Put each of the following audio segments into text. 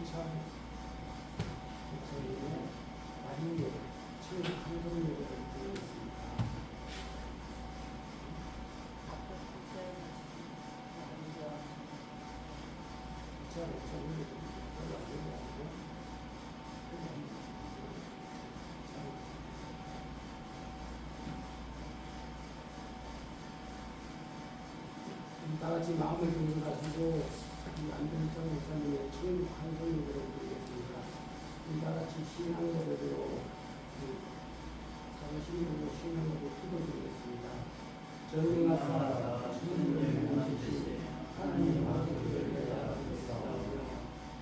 부천이나 완교, 충북 함흥역을 다 같이 마음을 좀 가지고 안전성 이사님의 주인 환경으로 드리겠습니다. 이와 같이 신앙고로 자신으로 신앙으로 기도드리겠습니다. 전능하사 주님의 만지시 하나님과 그를 내가 싸우며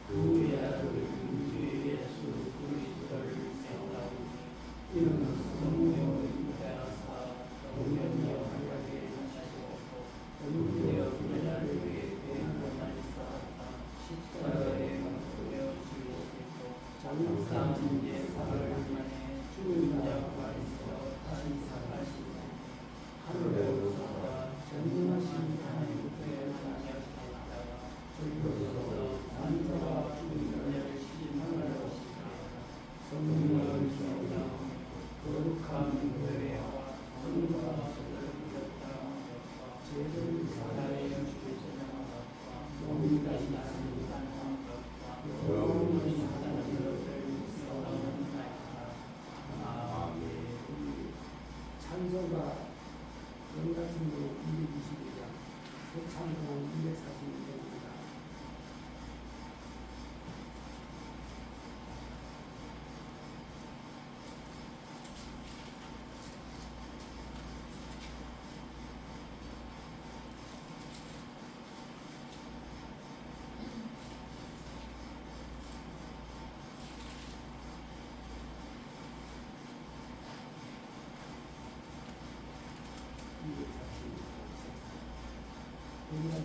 그 위에 그를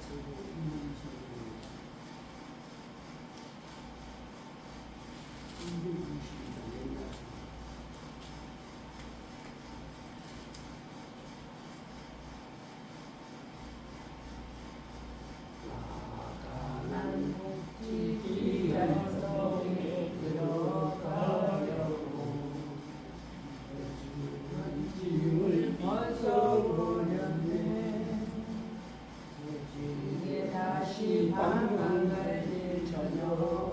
to 한 가지 저녁 네,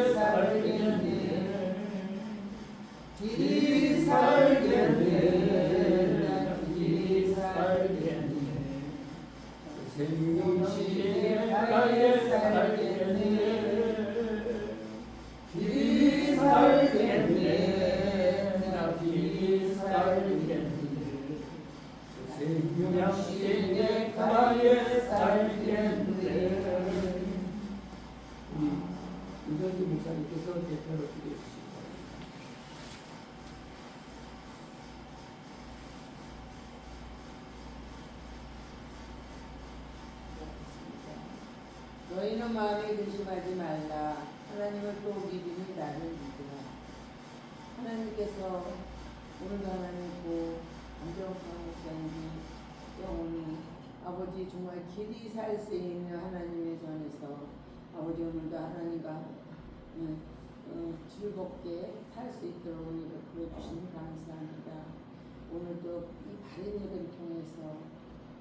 너희는 마음에 의심하지 말라. 하나님을 또 믿으니 나를 믿으라. 하나님께서 오늘도 하나님 고 안정성 목사님이 영혼이 아버지 정말 길이 살 수 있는 하나님의 전에서 아버지 오늘도 하나님과 음, 음, 즐겁게 살 수 있도록 은혜를 부어주시니 감사합니다. 오늘도 이 바른 일을 통해서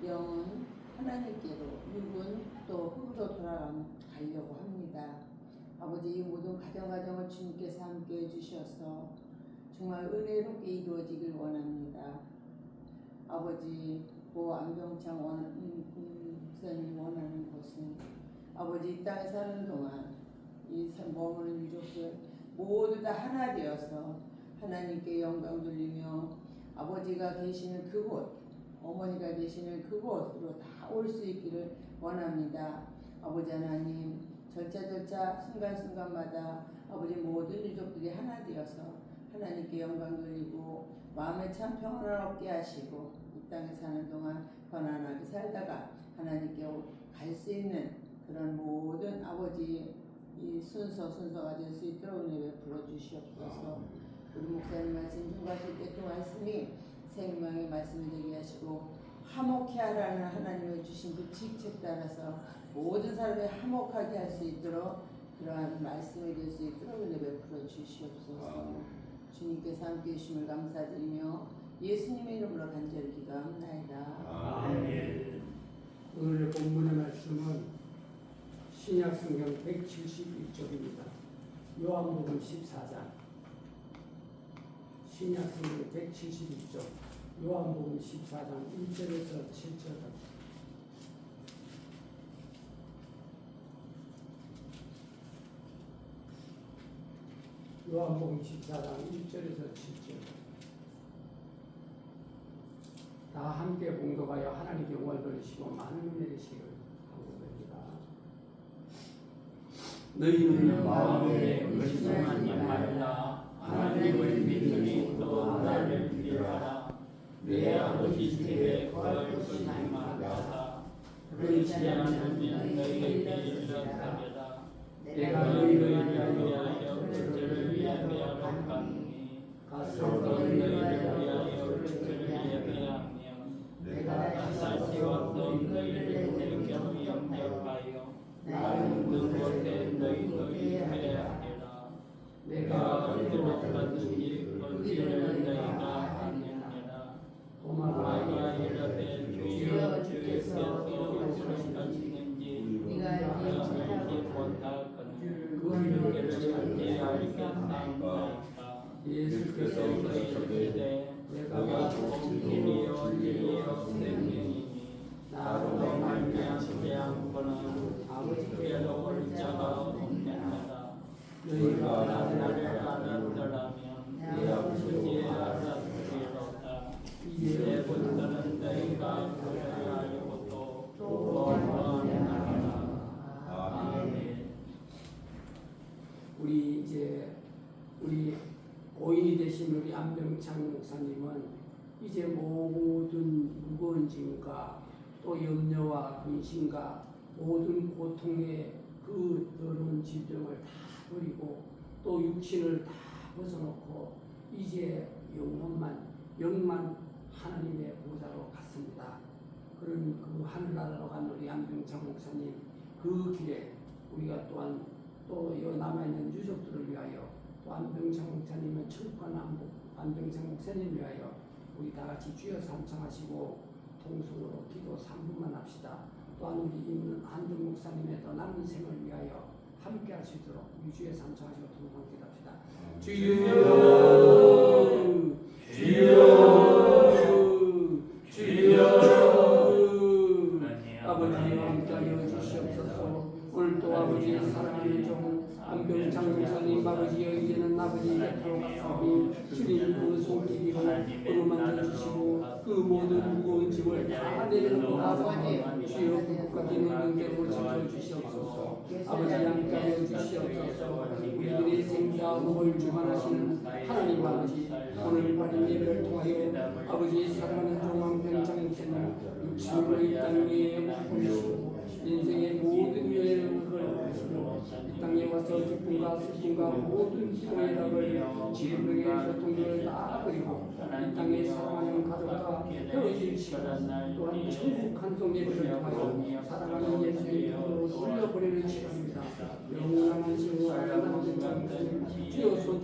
영은 하나님께로 육은 또 흙으로 돌아가려고 합니다. 아버지 이 모든 가정 가정을 주님께서 함께 해주셔서 정말 은혜롭게 이루어지길 원합니다. 아버지 고 안병창 원 음, 원하는 것은 아버지 이 땅에 사는 동안 이 사- 머무는 유족들 모두 다 하나 되어서 하나님께 영광 돌리며 아버지가 계시는 그곳 어머니가 계시는 그곳으로 다 올 수 있기를 원합니다. 아버지 하나님 절차절차 순간순간마다 아버지 모든 유족들이 하나 되어서 하나님께 영광 돌리고 마음에 참 평안을 얻게 하시고 이 땅에 사는 동안 편안하게 살다가 하나님께 갈 수 있는 그런 모든 아버지 이 순서 순서가 될 수 있도록 은혜 베풀어 주시옵소서. 우리 목사님 말씀 중과실 때 그 말씀이 생명의 말씀이 되게 하시고 화목해 하라는 하나님의 주신 그 직책 따라서 모든 사람이 화목하게 할 수 있도록 그러한 말씀이 될수 있도록 은혜 베풀어 주시옵소서. 주님께서 함께 해주심을 감사드리며 예수님의 이름으로 간절히 기도합나이다. 오늘의 본문의 말씀은 신약 성경 171쪽입니다. 요한복음 14장. 신약 성경 171쪽. 요한복음 14장 1절에서 7절. 요한복음 14장 1절에서 7절. 다 함께 공독하여 하나님께 영광을 돌리시고 많은 은혜를 시기를 하고됩니다 너희는 마음에 의심하지 말라 하나님을 믿으니 또 나를 믿어라 내 아버지 집에 거할 것이 많다 그렇지 않으면 너희에게 이르렀다리라 내가 너희를 위하여 그들을 위하여 갔니 가서 너희를 위하여 그들을 예배하며 내가 왔던 너희를 내게 영접하여 나는 그곳에 너희도 예배하리라. 내가 어디로 가든지 거기를 너희가 주여 주께서 어디로 가시는지 네가 알지 못하거늘 그 길을 찾지 알겠나이까 예수께서 예수께서 이르시되 내가 공길이요 진리요 생명이니 나로 말미암지 않고는 아버지께로 올 자가 없느니라 너희가 나를 알았더라면 내 아버지 알았으리로다 이제부터는 너희가 그를 알고 또 원하느니라 아멘 우리 이제 우리 되신 우리 안병창 목사님은 이제 모든 무거운 짐과 또 염려와 근심과 모든 고통의 그 더러운 질병을 다 버리고 또 육신을 다 벗어놓고 이제 영혼만 영만 하나님의 보좌로 갔습니다. 그런 그 하늘나라로 간 우리 안병창 목사님 그 길에 우리가 또한 또이 남아있는 유족들을 위하여 또 안병창 목사님은 천국과 남북 안병창 목사님 위하여 우리 다 같이 주여 삼창하시고 통성으로 기도 3분만 합시다. 또한 우리 한중 목사님의 또 남은 생을 위하여 함께 할 수 있도록 주여 삼창하시고 통성 기도합시다. 주여 주여 주여 아버지와 함께 하여 주시옵소서 오늘도 아버지 사랑하는 종 안병창 목사님 아버지여 이제는 아버지 옆으로 갔사니 주님 그 손길이로 어루만져 주시고 그 모든 무거운 짐 짐을 다 내려놓고 가서 주여 같은 능력으로 지켜주시옵소서. 아버지 양가여 주시옵소서. 우리들의 생사복을 주관하시는 하나님 아버지 오늘 받은 예배를 통하여 아버지 사랑하는 종황병장 목사님 육신으로 이 땅에 보시고 인생의 모든 여행을 보시고 이 땅에 와서 기쁨과 슬픔과 모든 기도의 답을 질병의 고통들을 다 버리고 이 땅에 사랑하는 가족과 헤어질 시간 또한 천국 한송 예배를 통하여 사랑하는 예수님으로 올려보내는 시간입니다. 영원한 장님 주여 손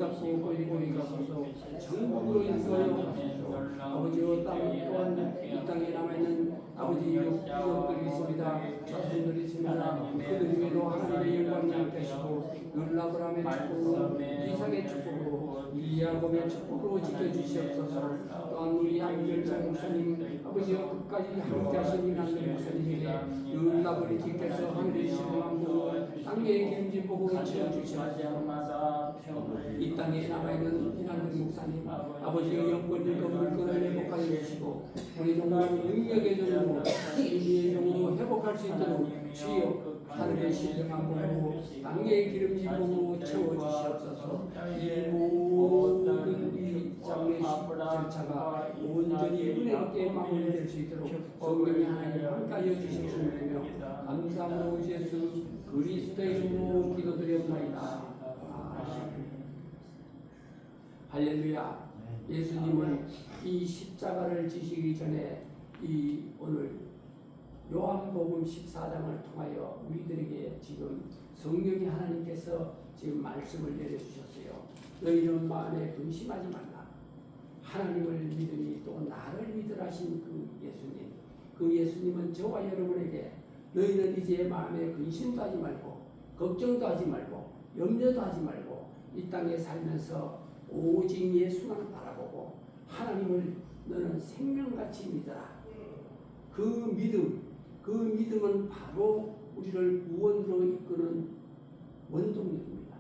잡고 보이고 이가소서 전국으로 인도하여 가소서 아버지와 땅 또한 이 땅에 남아있는 아버지 유족들이 있습니다. 자손들이 있습니다. 그들에게도 하나님의 영광이 되시고 놀라브람의 축복으로 이삭의 축복으로 이야곱의 축복으로 지켜주시옵소서. 또한 우리 안결장 목사님 아버지와 끝까지 함께하신 이남들 목사님에게 놀라브리 지켜서 하늘의 신령한 보고 땅의 기름진 보고 채워주시옵소서. 이 땅에 남아있는 이남들 목사님 아버지의 영권과 물건을 회복하여 주시고 우리 종을 능력의 종으로 인리의 종으로 회복할 수 있도록 주여 하늘의 신령한 보고 땅의 기름진 보고 채워주시옵소서. 이 모든 이 장례식 절차가 온전히 은혜롭게 마무리될 수 있도록 성령의 하나님 함께하여 줄이며 감사함으로 예수 그리스도의 이름으로 기도드렸나이다. 아멘. 할렐루야. 예수님은 이 십자가를 지시기 전에 이 오늘 요한복음 14장을 통하여 우리들에게 지금 성령이 하나님께서 지금 말씀을 내려주셨어요. 너희는 마음에 근심하지 말라. 하나님을 믿으니 또 나를 믿으라 하신 그 예수님. 그 예수님은 저와 여러분에게 너희는 이제 마음에 근심도 하지 말고 걱정도 하지 말고 염려도 하지 말고 이 땅에 살면서 오직 예수만 바라보고 하나님을 너는 생명같이 믿어라. 그 믿음, 그 믿음은 바로 우리를 구원으로 이끄는 원동력입니다.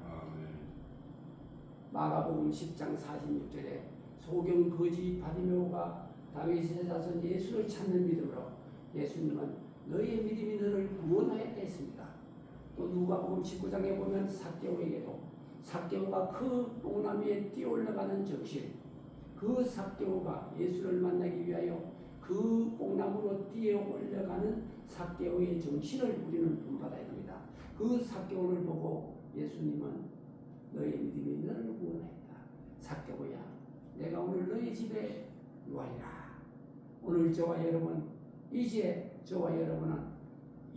마가복음 10장 46절에 소경 거지 바디메오가 다윗의 자손 예수를 찾는 믿음으로 예수님은 너의 믿음이 너를 구원하였다 했습니다. 또 누가복음 19장에 보면 삭개오에게도 삭개오가 그 뽕나무 위에 뛰어올라가는 정신 그 삭개오가 예수를 만나기 위하여 그 뽕나무로 뛰어 올라가는 삭개오의 정신을 우리는 본받아야 됩니다. 그 삭개오를 보고 예수님은 너의 믿음이 너를 구원했다. 삭개오야, 내가 오늘 너희 집에 요하리라. 오늘 저와 여러분, 이제 저와 여러분은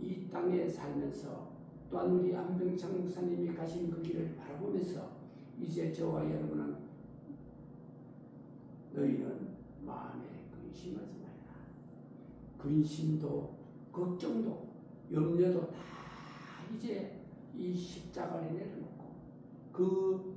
이 땅에 살면서 또한 우리 안병창 목사님이 가신 그 길을 바라보면서 이제 저와 여러분은 너희는 마음에 말라. 근심도 걱정도 염려도 다 이제 이 십자가에 내려놓고 그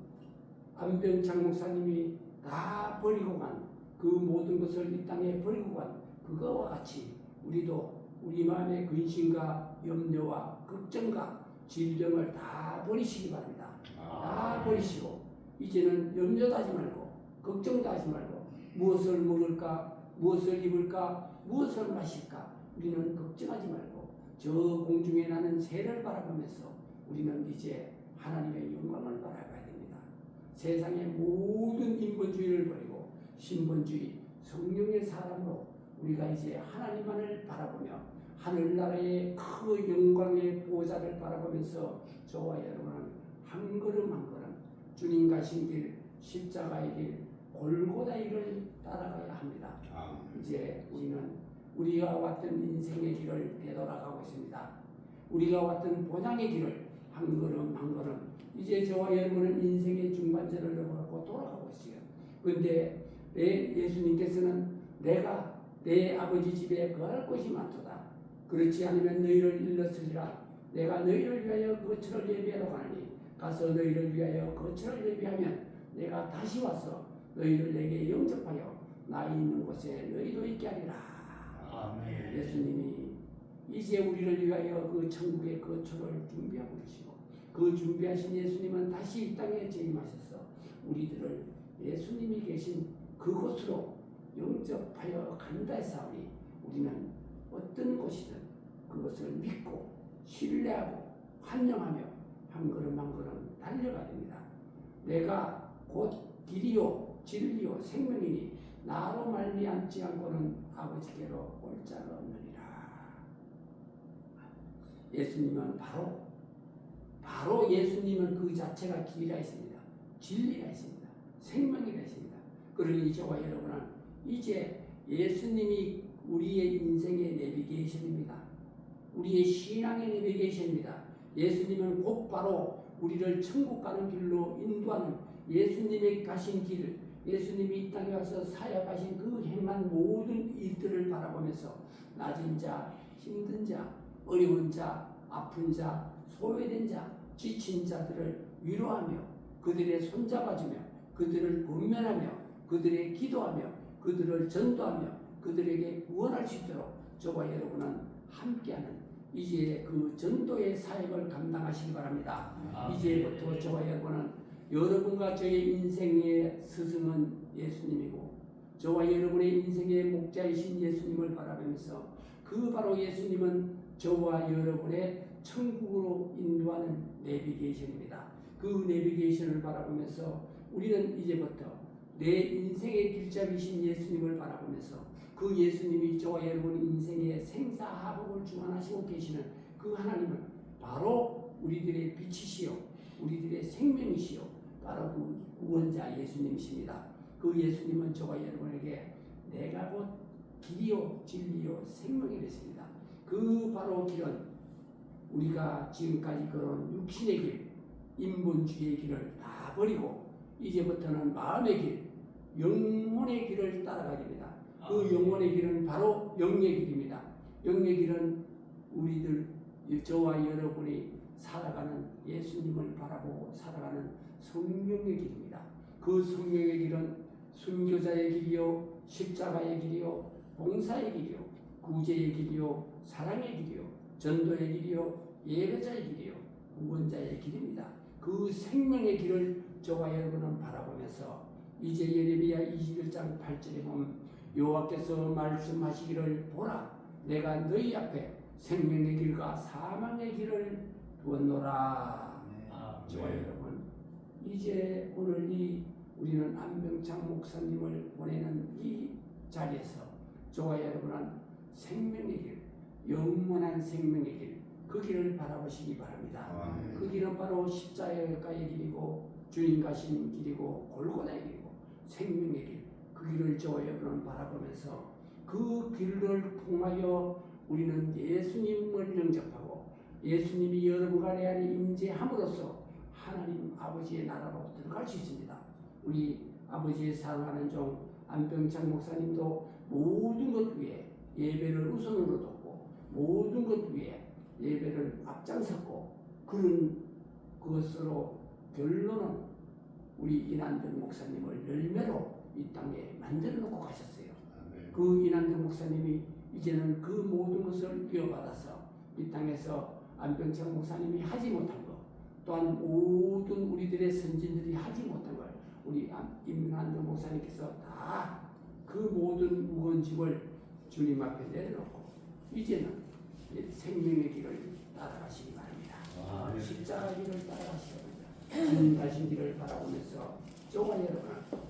안병창 목사님이 다 버리고 간 그 모든 것을 이 땅에 버리고 간 그거와 같이 우리도 우리 마음의 근심과 염려와 걱정과 질병을 다 버리시기 바랍니다. 다 버리시고 이제는 염려도 하지 말고 걱정도 하지 말고 무엇을 먹을까 무엇을 입을까 무엇을 마실까 우리는 걱정하지 말고 저 공중에 나는 새를 바라보면서 우리는 이제 하나님의 영광을 바라봐야 됩니다. 세상의 모든 인본주의를 버리고 신본주의 성령의 사람으로 우리가 이제 하나님만을 바라보며 하늘나라의 그 영광의 보좌를 바라보면서 저와 여러분은 한 걸음 한 걸음 주님 가신 길 십자가의 길 골고다의 길을 따라가야 합니다. 이제 우리는 우리가 왔던 인생의 길을 되돌아가고 있습니다. 우리가 왔던 본향의 길을 한 걸음 한 걸음 이제 저와 여러분은 인생의 중반전을 넘어가고 돌아가고 있어요. 그런데 내 예수님께서는 내가 내 아버지 집에 거할 곳이 많도다. 그렇지 않으면 너희를 일렀으리라. 내가 너희를 위하여 거처를 예비하러 가니 가서 너희를 위하여 거처를 예비하면 내가 다시 와서 너희를 내게 영접하여 나 있는 곳에 너희도 있게 하리라. 아멘. 예수님이 이제 우리를 위하여 그 천국의 거처를 준비하고 계시고 그 준비하신 예수님은 다시 이 땅에 재림하셔서 우리들을 예수님이 계신 그곳으로 영접하여 간다 했사오니 우리는 어떤 곳이든 그것을 믿고 신뢰하고 환영하며 한 걸음 한 걸음 달려가야 됩니다. 내가 곧 길이요 진리요 생명이니 나로 말미암지 않고는 아버지께로 올 자가 없느니라. 예수님은 바로 바로 예수님은 그 자체가 길이가 있습니다. 진리가 있습니다. 생명이가 있습니다. 그러니 저와 여러분은 이제 예수님이 우리의 인생의 내비게이션입니다. 우리의 신앙의 내비게이션입니다. 예수님은 곧바로 우리를 천국 가는 길로 인도하는 예수님의 가신 길, 예수님이 이 땅에 와서 사역하신 그 행한 모든 일들을 바라보면서 낮은 자, 힘든 자, 어려운 자, 아픈 자, 소외된 자, 지친 자들을 위로하며 그들의 손잡아주며 그들을 권면하며 그들의 기도하며 그들을 전도하며 그들에게 구원할 수 있도록 저와 여러분은 함께하는 이제 그 전도의 사역을 감당하시기 바랍니다. 이제부터 저와 여러분은 여러분과 저의 인생의 스승은 예수님이고 저와 여러분의 인생의 목자이신 예수님을 바라보면서 그 바로 예수님은 저와 여러분의 천국으로 인도하는 내비게이션입니다. 그 내비게이션을 바라보면서 우리는 이제부터 내 인생의 길잡이신 예수님을 바라보면서 그 예수님이 저와 여러분 인생의 생사하복을 주관하시고 계시는 그 하나님은 바로 우리들의 빛이시요 우리들의 생명이시요 바로 그 구원자 예수님이십니다. 그 예수님은 저와 여러분에게 내가 곧 길이요 진리요 생명이 됐습니다. 그 바로 길은 우리가 지금까지 걸은 육신의 길, 인본주의의 길을 다 버리고 이제부터는 마음의 길, 영혼의 길을 따라가야 됩니다. 그 영혼의 길은 바로 영의 길입니다. 영의 길은 우리들 저와 여러분이 살아가는 예수님을 바라보고 살아가는 성령의 길입니다. 그 성령의 길은 순교자의 길이요, 십자가의 길이요, 봉사의 길이요, 구제의 길이요, 사랑의 길이요, 전도의 길이요, 예배자의 길이요, 구원자의 길입니다. 그 생명의 길을 저와 여러분은 바라보면서 이제 예레미야 21장 8절에 보면 여호와께서 말씀하시기를 보라 내가 너희 앞에 생명의 길과 사망의 길을 두었노라 저와 여러분 이제 오늘 이 우리는 안병창 목사님을 보내는 이 자리에서 저와 여러분은 생명의 길 영원한 생명의 길 그 길을 바라보시기 바랍니다. 그 길은 바로 십자가의 길이고 주님 가신 길이고 골고다의 길이고 생명의 길. 그 길을 저와 여러분은 바라보면서 그 길을 통하여 우리는 예수님을 영접하고 예수님이 여러분과 내 안에 임재함으로써 하나님 아버지의 나라로 들어갈 수 있습니다. 우리 아버지의 사랑하는 종 안병창 목사님도 모든 것 위에 예배를 우선으로 뒀고 모든 것 위에 예배를 앞장섰고 그런 그것으로 결론은 우리 이난들 목사님을 열매로 이 땅에 만들어 놓고 가셨어요. 그 이난들 목사님이 이제는 그 모든 것을 이어받아서 이 땅에서 안병창 목사님이 하지 못한 것 또한 모든 우리들의 선진들이 하지 못한 걸 우리 임난들 목사님께서 다 그 모든 무언집을 주님 앞에 내려놓고 이제는 생명의 길을 따라가시기 바랍니다. 십자가 길을 따라가시기 바랍니다. 주님 가신 길을 바라보면서 저와 여러분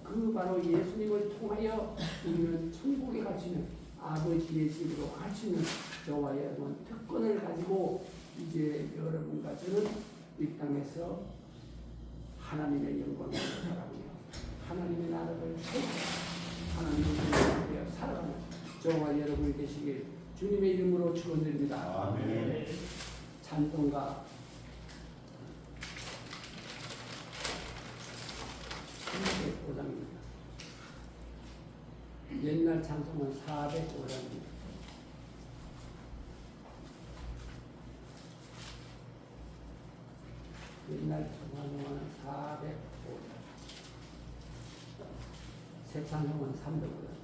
그 바로 예수님을 통하여 우리는 천국에 갈수 있는 아버지의 집으로 있는 저와 여러분 특권을 가지고 이제 여러분과 저는 이 땅에서 하나님의 영광을 바라보며 하나님의 나라를 하나님의 영광을 살아가는 저와 여러분이 되시길 주님의 이름으로 축원드립니다. 아멘. 찬송가 305장입니다. 옛날 찬송은 405장입니다. 옛날 찬송은 405장. 새 찬송은 305장.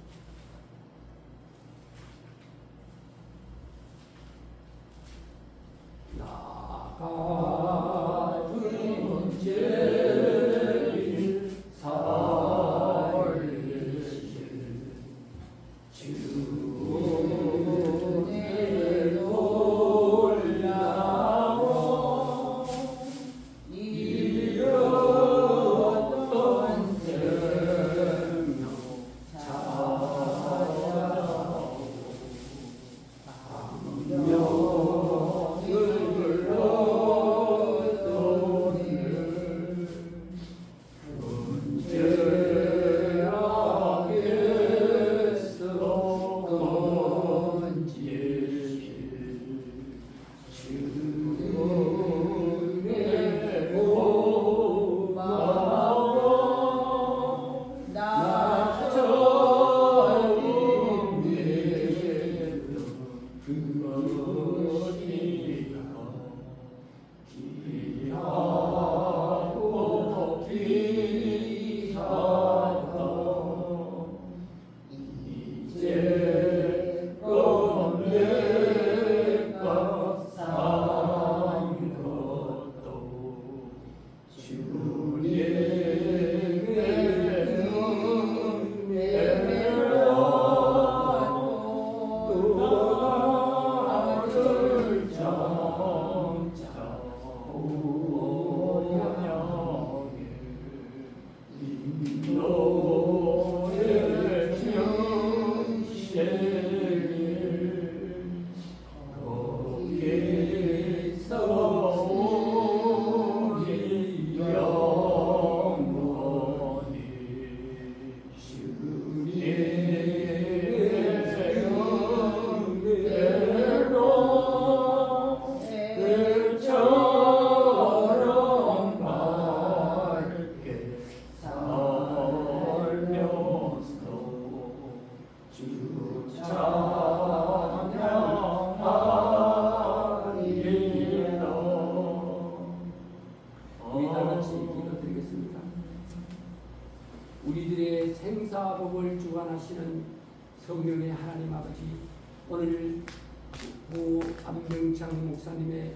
목사님의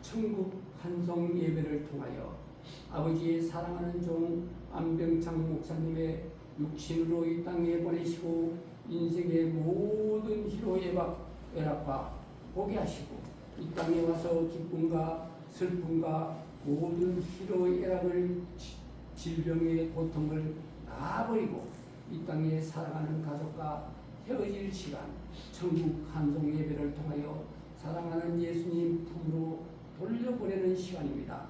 천국 환송 예배를 통하여 아버지의 사랑하는 종 안병창 목사님의 육신으로 이 땅에 보내시고 인생의 모든 희로 애락과 보게 하시고 이 땅에 와서 기쁨과 슬픔과 모든 희로 애락을 지- 질병의 고통을 다 버리고 이 땅에 살아가는 가족과 헤어질 시간 천국 한송 예배를 통하여 사랑하는 예수님 품으로 돌려보내는 시간입니다.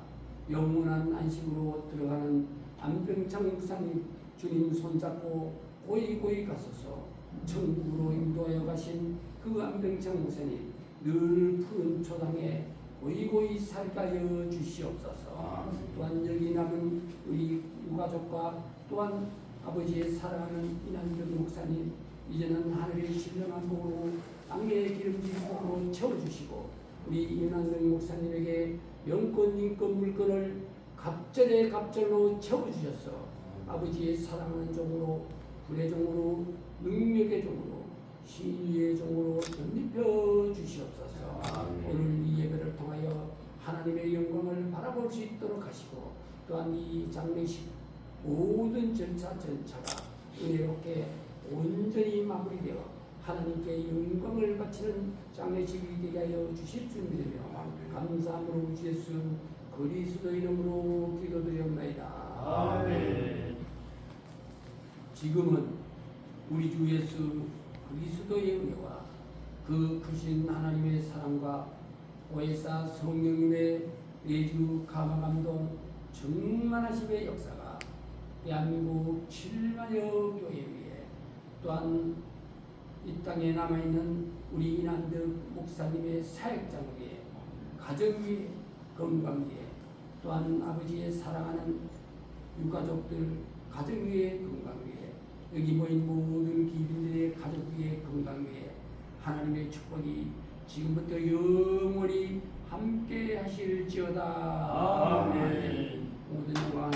영원한 안식으로 들어가는 안병창 목사님 주님 손잡고 고이 고이 가소서 천국으로 인도하여 가신 그 안병창 목사님 늘 푸른 초당에 고이 고이 살가여 주시옵소서 또한 여기 남은 우리 유가족과 또한 아버지의 사랑하는 이난정 목사님 이제는 하늘의 신령한 복으로 땅의 기름진 복으로 채워주시고 우리 이난정 목사님에게 영권 인권 물건을 갑절에 갑절로 채워주셔서 아버지의 사랑하는 종으로 불의 종으로 능력의 종으로 신의의 종으로 덧입혀 주시옵소서. 오늘 이 예배를 통하여 하나님의 영광을 바라볼 수 있도록 하시고 또한 이 장례식 모든 절차 절차가 은혜롭게 온전히 마무리되어 하나님께 영광을 바치는 장례식이 되게 하여 주실 줄 믿으며 감사함으로 주 예수 그리스도 이름으로 기도드리옵나이다. 아멘 지금은 우리 주 예수 그리스도의 은혜와 그 크신 하나님의 사랑과 오해사 성령님의 내주 감화 감동 충만하심의 역사가 대한민국 7만여 교회 위에 또한 이 땅에 남아있는 우리 이난득 목사님의 사역장 위에 가정 위에 건강 위에 또한 아버지의 사랑하는 유가족들 가정 위에 건강 위에 여기 모인 모든 기빈들의 가족 위에 건강 위에 하나님의 축복이 지금부터 영원히 함께 하실지어다 아멘. 모든 영광